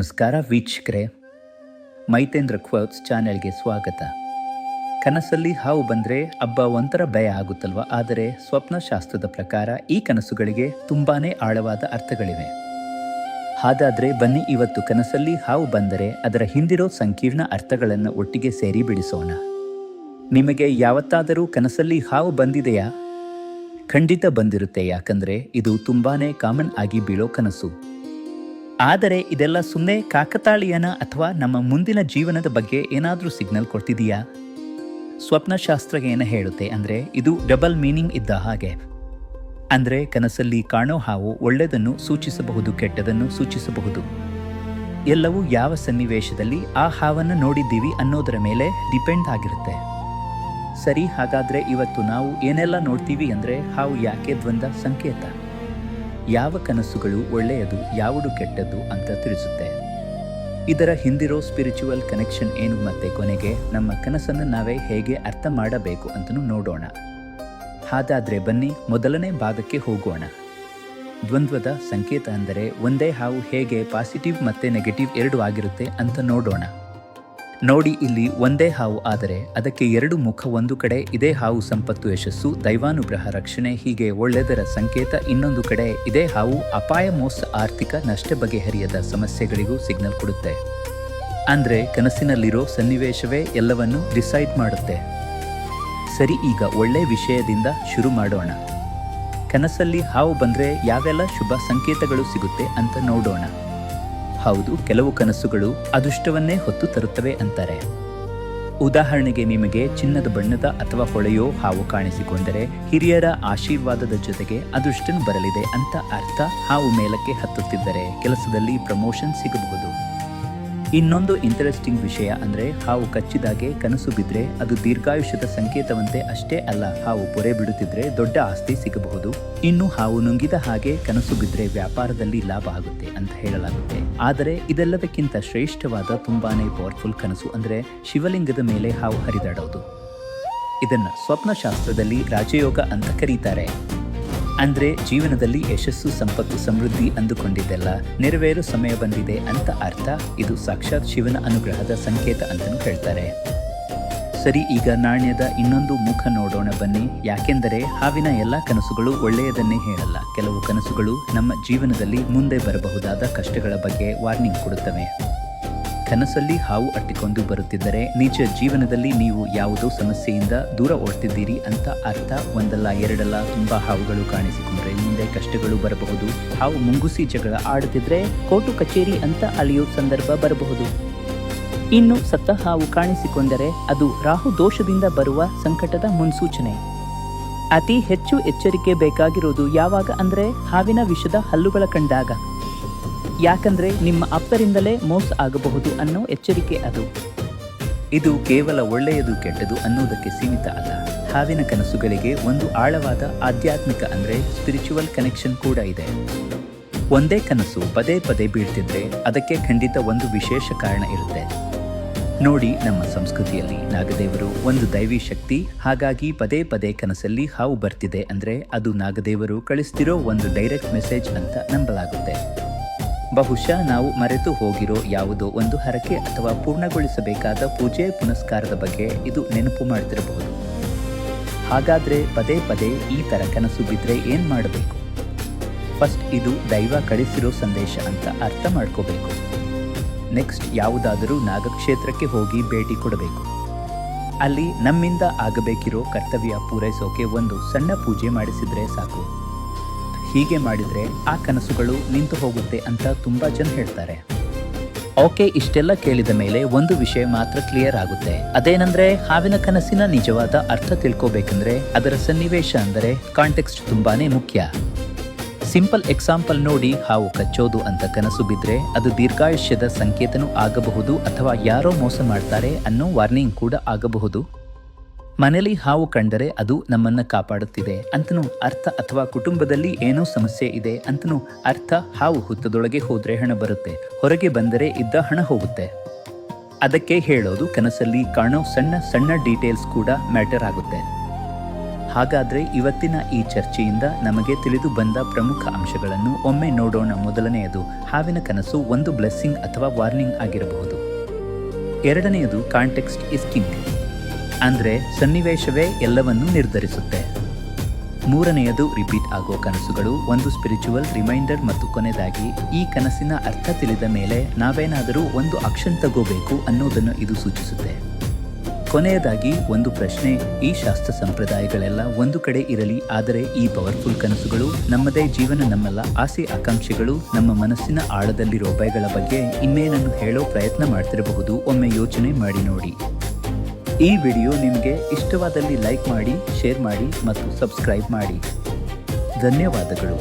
ನಮಸ್ಕಾರ ವೀಕ್ಷಕರೇ. ಮೈತೇಂದ್ರ ಕ್ವೌತ್ಸ್ ಚಾನೆಲ್ಗೆ ಸ್ವಾಗತ. ಕನಸಲ್ಲಿ ಹಾವು ಬಂದರೆ ಹಬ್ಬ ಒಂಥರ ಭಯ ಆಗುತ್ತಲ್ವ? ಆದರೆ ಸ್ವಪ್ನಶಾಸ್ತ್ರದ ಪ್ರಕಾರ ಈ ಕನಸುಗಳಿಗೆ ತುಂಬಾ ಆಳವಾದ ಅರ್ಥಗಳಿವೆ. ಹಾಗಾದರೆ ಬನ್ನಿ ಇವತ್ತು ಕನಸಲ್ಲಿ ಹಾವು ಬಂದರೆ ಅದರ ಹಿಂದಿರೋ ಸಂಕೀರ್ಣ ಅರ್ಥಗಳನ್ನು ಒಟ್ಟಿಗೆ ಸೇರಿ ಬಿಡಿಸೋಣ. ನಿಮಗೆ ಯಾವತ್ತಾದರೂ ಕನಸಲ್ಲಿ ಹಾವು ಬಂದಿದೆಯಾ? ಖಂಡಿತ ಬಂದಿರುತ್ತೆ, ಯಾಕಂದರೆ ಇದು ತುಂಬಾ ಕಾಮನ್ ಆಗಿ ಬೀಳೋ ಕನಸು. ಆದರೆ ಇದೆಲ್ಲ ಸುಮ್ಮನೆ ಕಾಕತಾಳೀಯನ ಅಥವಾ ನಮ್ಮ ಮುಂದಿನ ಜೀವನದ ಬಗ್ಗೆ ಏನಾದರೂ ಸಿಗ್ನಲ್ ಕೊಡ್ತಿದೆಯಾ? ಸ್ವಪ್ನಶಾಸ್ತ್ರ ಏನು ಹೇಳುತ್ತೆ ಅಂದರೆ ಇದು ಡಬಲ್ ಮೀನಿಂಗ್ ಇದ್ದ ಹಾಗೆ. ಅಂದರೆ ಕನಸಲ್ಲಿ ಕಾಣೋ ಹಾವು ಒಳ್ಳೆಯದನ್ನು ಸೂಚಿಸಬಹುದು, ಕೆಟ್ಟದನ್ನು ಸೂಚಿಸಬಹುದು. ಎಲ್ಲವೂ ಯಾವ ಸನ್ನಿವೇಶದಲ್ಲಿ ಆ ಹಾವನ್ನು ನೋಡಿದ್ದೀವಿ ಅನ್ನೋದರ ಮೇಲೆ ಡಿಪೆಂಡ್ ಆಗಿರುತ್ತೆ. ಸರಿ, ಹಾಗಾದರೆ ಇವತ್ತು ನಾವು ಏನೆಲ್ಲ ನೋಡ್ತೀವಿ ಅಂದರೆ ಹಾವು ಯಾಕೆ ದ್ವಂದ್ವ ಸಂಕೇತ. ಯಾವ ಕನಸುಗಳು ಒಳ್ಳೆಯದು, ಯಾವುದು ಕೆಟ್ಟದ್ದು ಅಂತ ತಿಳಿಸುತ್ತೆ. ಇದರ ಹಿಂದಿರೋ ಸ್ಪಿರಿಚುವಲ್ ಕನೆಕ್ಷನ್ ಏನು ಮತ್ತೆ ಕೊನೆಗೆ? ನಮ್ಮ ಕನಸನ್ನು ನಾವೇ ಹೇಗೆ ಅರ್ಥ ಮಾಡಬೇಕು ಅಂತಲೂ ನೋಡೋಣ. ಹಾಗಾದ್ರೆ ಬನ್ನಿ, ಮೊದಲನೇ ಭಾಗಕ್ಕೆ ಹೋಗೋಣ. ದ್ವಂದ್ವದ ಸಂಕೇತ ಅಂದರೆ ಒಂದೇ ಹಾವು ಹೇಗೆ ಪಾಸಿಟಿವ್ ಮತ್ತು ನೆಗೆಟಿವ್ ಎರಡು ಆಗಿರುತ್ತೆ ಅಂತ ನೋಡೋಣ. ನೋಡಿ ಇಲ್ಲಿ ಒಂದೇ ಹಾವು, ಆದರೆ ಅದಕ್ಕೆ ಎರಡು ಮುಖ ಒಂದು ಕಡೆ, ಇದೇ ಹಾವು ಸಂಪತ್ತು ಯಶಸ್ಸು, ದೈವಾನುಗ್ರಹ ರಕ್ಷಣೆ, ಹೀಗೆ ಒಳ್ಳೆದರ ಸಂಕೇತ ಇನ್ನೊಂದು ಕಡೆ, ಇದೇ ಹಾವು ಅಪಾಯ ಮೋಸ, ಆರ್ಥಿಕ ನಷ್ಟ ಬಗೆಹರಿಯದ ಸಮಸ್ಯೆಗಳಿಗೂ ಸಿಗ್ನಲ್ ಕೊಡುತ್ತೆ. ಅಂದ್ರೆ ಕನಸಿನಲ್ಲಿರೋ ಸನ್ನಿವೇಶವೇ ಎಲ್ಲವನ್ನು ಡಿಸೈಡ್ ಮಾಡುತ್ತೆ. ಸರಿ, ಈಗ ಒಳ್ಳೆ ವಿಷಯದಿಂದ ಶುರು ಮಾಡೋಣ. ಕನಸಲ್ಲಿ ಹಾವು ಬಂದರೆ ಯಾವೆಲ್ಲ ಶುಭ ಸಂಕೇತಗಳು ಸಿಗುತ್ತೆ ಅಂತ ನೋಡೋಣ. ಹೌದು, ಕೆಲವು ಕನಸುಗಳು ಅದೃಷ್ಟವನ್ನೇ ಹೊತ್ತು ತರುತ್ತವೆ ಅಂತಾರೆ. ಉದಾಹರಣೆಗೆ ನಿಮಗೆ ಚಿನ್ನದ ಬಣ್ಣದ ಅಥವಾ ಹೊಳೆಯೋ ಹಾವು ಕಾಣಿಸಿಕೊಂಡರೆ ಹಿರಿಯರ ಆಶೀರ್ವಾದದ ಜೊತೆಗೆ ಅದೃಷ್ಟನು ಬರಲಿದೆ ಅಂತ ಅರ್ಥ. ಹಾವು ಮೇಲಕ್ಕೆ ಹತ್ತುತ್ತಿದ್ದರೆ ಕೆಲಸದಲ್ಲಿ ಪ್ರಮೋಷನ್ ಸಿಗಬಹುದು. ಇನ್ನೊಂದು ಇಂಟರೆಸ್ಟಿಂಗ್ ವಿಷಯ ಅಂದರೆ ಹಾವು ಕಚ್ಚಿದಾಗೆ ಕನಸು ಬಿದ್ದರೆ ಅದು ದೀರ್ಘಾಯುಷ್ಯದ ಸಂಕೇತವಂತೆ ಅಷ್ಟೇ ಅಲ್ಲ, ಹಾವು ಪೊರೆ ಬಿಡುತ್ತಿದ್ರೆ ದೊಡ್ಡ ಆಸ್ತಿ ಸಿಗಬಹುದು. ಇನ್ನು ಹಾವು ನುಂಗಿದ ಹಾಗೆ ಕನಸು ಬಿದ್ದರೆ ವ್ಯಾಪಾರದಲ್ಲಿ ಲಾಭ ಆಗುತ್ತೆ ಅಂತ ಹೇಳಲಾಗುತ್ತೆ. ಆದರೆ ಇದೆಲ್ಲದಕ್ಕಿಂತ ಶ್ರೇಷ್ಠವಾದ ತುಂಬಾನೇ ಪವರ್ಫುಲ್ ಕನಸು ಅಂದರೆ ಶಿವಲಿಂಗದ ಮೇಲೆ ಹಾವು ಹರಿದಾಡೋದು. ಇದನ್ನು ಸ್ವಪ್ನಶಾಸ್ತ್ರದಲ್ಲಿ ರಾಜಯೋಗ ಅಂತ ಕರೀತಾರೆ. ಅಂದ್ರೆ ಜೀವನದಲ್ಲಿ ಯಶಸ್ಸು, ಸಂಪತ್ತು, ಸಮೃದ್ಧಿ ಅಂದುಕೊಂಡಿದ್ದೆಲ್ಲ ನೆರವೇರು ಸಮಯ ಬಂದಿದೆ ಅಂತ ಅರ್ಥ. ಇದು ಸಾಕ್ಷಾತ್ ಶಿವನ ಅನುಗ್ರಹದ ಸಂಕೇತ ಅಂತಲೂ ಹೇಳ್ತಾರೆ. ಸರಿ, ಈಗ ನಾಣ್ಯದ ಇನ್ನೊಂದು ಮುಖ ನೋಡೋಣ ಬನ್ನಿ. ಯಾಕೆಂದರೆ ಹಾವಿನ ಎಲ್ಲ ಕನಸುಗಳು ಒಳ್ಳೆಯದನ್ನೇ ಹೇಳಲ್ಲ. ಕೆಲವು ಕನಸುಗಳು ನಮ್ಮ ಜೀವನದಲ್ಲಿ ಮುಂದೆ ಬರಬಹುದಾದ ಕಷ್ಟಗಳ ಬಗ್ಗೆ ವಾರ್ನಿಂಗ್ ಕೊಡುತ್ತವೆ. ಕನಸಲ್ಲಿ ಹಾವು ಅಟ್ಟಿಕೊಂಡು ಬರುತ್ತಿದ್ದರೆ ನಿಜ ಜೀವನದಲ್ಲಿ ನೀವು ಯಾವುದೋ ಸಮಸ್ಯೆಯಿಂದ ದೂರ ಓಡ್ತಿದ್ದೀರಿ ಅಂತ ಅರ್ಥ. ಒಂದಲ್ಲ, ಎರಡಲ್ಲ, ತುಂಬಾ ಹಾವುಗಳು ಕಾಣಿಸಿಕೊಂಡ್ರೆ ಮುಂದೆ ಕಷ್ಟಗಳು ಬರಬಹುದು. ಹಾವು ಮುಂಗುಸಿ ಜಗಳ ಆಡುತ್ತಿದ್ರೆ ಕೋರ್ಟು ಕಚೇರಿ ಅಂತ ಅಲಿಯೋ ಸಂದರ್ಭ ಬರಬಹುದು. ಇನ್ನು ಸತ್ತ ಹಾವು ಕಾಣಿಸಿಕೊಂಡರೆ ಅದು ರಾಹು ದೋಷದಿಂದ ಬರುವ ಸಂಕಟದ ಮುನ್ಸೂಚನೆ. ಅತಿ ಹೆಚ್ಚು ಎಚ್ಚರಿಕೆ ಬೇಕಾಗಿರೋದು ಯಾವಾಗ ಅಂದ್ರೆ ಹಾವಿನ ವಿಷದ ಹಲ್ಲುಗಳ ಕಂಡಾಗ. ಯಾಕಂದ್ರೆ ನಿಮ್ಮ ಅಪ್ಪರಿಂದಲೇ ಮೋಸ ಆಗಬಹುದು ಅನ್ನೋ ಎಚ್ಚರಿಕೆ ಅದು. ಇದು ಕೇವಲ ಒಳ್ಳೆಯದು ಕೆಟ್ಟದು ಅನ್ನೋದಕ್ಕೆ ಸೀಮಿತ ಅಲ್ಲ. ಹಾವಿನ ಕನಸುಗಳಿಗೆ ಒಂದು ಆಳವಾದ ಆಧ್ಯಾತ್ಮಿಕ ಅಂದರೆ ಸ್ಪಿರಿಚುವಲ್ ಕನೆಕ್ಷನ್ ಕೂಡ ಇದೆ. ಒಂದೇ ಕನಸು ಪದೇ ಪದೇ ಬೀಳ್ತಿದ್ರೆ ಅದಕ್ಕೆ ಖಂಡಿತ ಒಂದು ವಿಶೇಷ ಕಾರಣ ಇರುತ್ತೆ. ನೋಡಿ ನಮ್ಮ ಸಂಸ್ಕೃತಿಯಲ್ಲಿ ನಾಗದೇವರು ಒಂದು ದೈವಿ ಶಕ್ತಿ, ಹಾಗಾಗಿ ಪದೇ ಪದೇ ಕನಸಲ್ಲಿ ಹಾವು ಬರ್ತಿದೆ ಅಂದ್ರೆ ಅದು ನಾಗದೇವರು ಕಳಿಸ್ತಿರೋ ಒಂದು ಡೈರೆಕ್ಟ್ ಮೆಸೇಜ್ ಅಂತ ನಂಬಲಾಗುತ್ತೆ. ಬಹುಶಃ ನಾವು ಮರೆತು ಹೋಗಿರೋ ಯಾವುದೋ ಒಂದು ಹರಕೆ ಅಥವಾ ಪೂರ್ಣಗೊಳಿಸಬೇಕಾದ ಪೂಜೆ ಪುನಸ್ಕಾರದ ಬಗ್ಗೆ ಇದು ನೆನಪು ಮಾಡ್ತಿರಬಹುದು. ಹಾಗಾದ್ರೆ ಪದೇ ಪದೇ ಈ ತರ ಕನಸು ಬಿದ್ರೆ ಏನ್ ಮಾಡಬೇಕು? ಫಸ್ಟ್ ಇದು ದೈವ ಕಳಿಸಿರೋ ಸಂದೇಶ ಅಂತ ಅರ್ಥ ಮಾಡ್ಕೋಬೇಕು. ನೆಕ್ಸ್ಟ್ ಯಾವುದಾದರೂ ನಾಗಕ್ಷೇತ್ರಕ್ಕೆ ಹೋಗಿ ಭೇಟಿ ಕೊಡಬೇಕು. ಅಲ್ಲಿ ನಮ್ಮಿಂದ ಆಗಬೇಕಿರೋ ಕರ್ತವ್ಯ ಪೂರೈಸೋಕೆ ಒಂದು ಸಣ್ಣ ಪೂಜೆ ಮಾಡಿಸಿದ್ರೆ ಸಾಕು. ಹೀಗೆ ಮಾಡಿದರೆ ಆ ಕನಸುಗಳು ನಿಂತು ಹೋಗುತ್ತೆ ಅಂತ ತುಂಬ ಜನ ಹೇಳ್ತಾರೆ. ಓಕೆ, ಇಷ್ಟೆಲ್ಲ ಕೇಳಿದ ಮೇಲೆ ಒಂದು ವಿಷಯ ಮಾತ್ರ ಕ್ಲಿಯರ್ ಆಗುತ್ತೆ. ಅದೇನಂದ್ರೆ, ಹಾವಿನ ಕನಸಿನ ನಿಜವಾದ ಅರ್ಥ ತಿಳ್ಕೋಬೇಕಂದ್ರೆ ಅದರ ಸನ್ನಿವೇಶ ಅಂದರೆ ಕಾಂಟೆಕ್ಸ್ಟ್ ತುಂಬಾನೇ ಮುಖ್ಯ. ಸಿಂಪಲ್ ಎಕ್ಸಾಂಪಲ್ ನೋಡಿ ಹಾವು ಕಚ್ಚೋದು ಅಂತ ಕನಸು ಬಿದ್ರೆ ಅದು ದೀರ್ಘಾಯುಷ್ಯದ ಸಂಕೇತನೂ ಆಗಬಹುದು ಅಥವಾ ಯಾರೋ ಮೋಸ ಮಾಡ್ತಾರೆ ಅನ್ನೋ ವಾರ್ನಿಂಗ್ ಕೂಡ ಆಗಬಹುದು. ಮನೆಯಲ್ಲಿ ಹಾವು ಕಂಡರೆ ಅದು ನಮ್ಮನ್ನ ಕಾಪಾಡುತ್ತಿದೆ ಅಂತನೂ ಅರ್ಥ ಅಥವಾ ಕುಟುಂಬದಲ್ಲಿ ಏನೋ ಸಮಸ್ಯೆ ಇದೆ ಅಂತನೂ ಅರ್ಥ ಹಾವು ಹುತ್ತದೊಳಗೆ ಹೋದರೆ ಹಣ ಬರುತ್ತೆ, ಹೊರಗೆ ಬಂದರೆ ಇದ್ದ ಹಣ ಹೋಗುತ್ತೆ. ಅದಕ್ಕೆ ಹೇಳೋದು ಕನಸಲ್ಲಿ ಕಾಣೋ ಸಣ್ಣ ಸಣ್ಣ ಡೀಟೇಲ್ಸ್ ಕೂಡ ಮ್ಯಾಟರ್ ಆಗುತ್ತೆ. ಹಾಗಾದರೆ ಇವತ್ತಿನ ಈ ಚರ್ಚೆಯಿಂದ ನಮಗೆ ತಿಳಿದು ಬಂದ ಪ್ರಮುಖ ಅಂಶಗಳನ್ನು ಒಮ್ಮೆ ನೋಡೋಣ. ಮೊದಲನೆಯದು, ಹಾವಿನ ಕನಸು ಒಂದು ಬ್ಲೆಸ್ಸಿಂಗ್ ಅಥವಾ ವಾರ್ನಿಂಗ್ ಆಗಿರಬಹುದು. ಎರಡನೆಯದು, ಕಾಂಟೆಕ್ಸ್ಟ್ ಇಸ್ ಕಿಂಗ್. ಅಂದರೆ ಸನ್ನಿವೇಶವೇ ಎಲ್ಲವನ್ನೂ ನಿರ್ಧರಿಸುತ್ತೆ. ಮೂರನೆಯದು ರಿಪೀಟ್ ಆಗೋ ಕನಸುಗಳು, ಒಂದು ಸ್ಪಿರಿಚುವಲ್ ರಿಮೈಂಡರ್ ಮತ್ತು ಕೊನೆಯದಾಗಿ ಈ ಕನಸಿನ ಅರ್ಥ ತಿಳಿದ ಮೇಲೆ ನಾವೇನಾದರೂ ಒಂದು ಆಕ್ಷನ್ ತಗೋಬೇಕು ಅನ್ನೋದನ್ನು ಇದು ಸೂಚಿಸುತ್ತೆ. ಕೊನೆಯದಾಗಿ, ಒಂದು ಪ್ರಶ್ನೆ, ಈ ಶಾಸ್ತ್ರ ಸಂಪ್ರದಾಯಗಳೆಲ್ಲ ಒಂದು ಕಡೆ ಇರಲಿ, ಆದರೆ ಈ ಪವರ್ಫುಲ್ ಕನಸುಗಳು ನಮ್ಮದೇ ಜೀವನ, ನಮ್ಮೆಲ್ಲ ಆಸೆ, ಆಕಾಂಕ್ಷೆಗಳು, ನಮ್ಮ ಮನಸ್ಸಿನ ಆಳದಲ್ಲಿರೋ ಭಯಗಳ ಬಗ್ಗೆ ಇನ್ನೇನನ್ನು ಹೇಳೋ ಪ್ರಯತ್ನ ಮಾಡ್ತಿರಬಹುದು, ಒಮ್ಮೆ ಯೋಚನೆ ಮಾಡಿ ನೋಡಿ. ಈ ವಿಡಿಯೋ ನಿಮಗೆ ಇಷ್ಟವಾದಲ್ಲಿ ಲೈಕ್ ಮಾಡಿ ಶೇರ್ ಮಾಡಿ ಮತ್ತು ಸಬ್ಸ್ಕ್ರೈಬ್ ಮಾಡಿ. ಧನ್ಯವಾದಗಳು.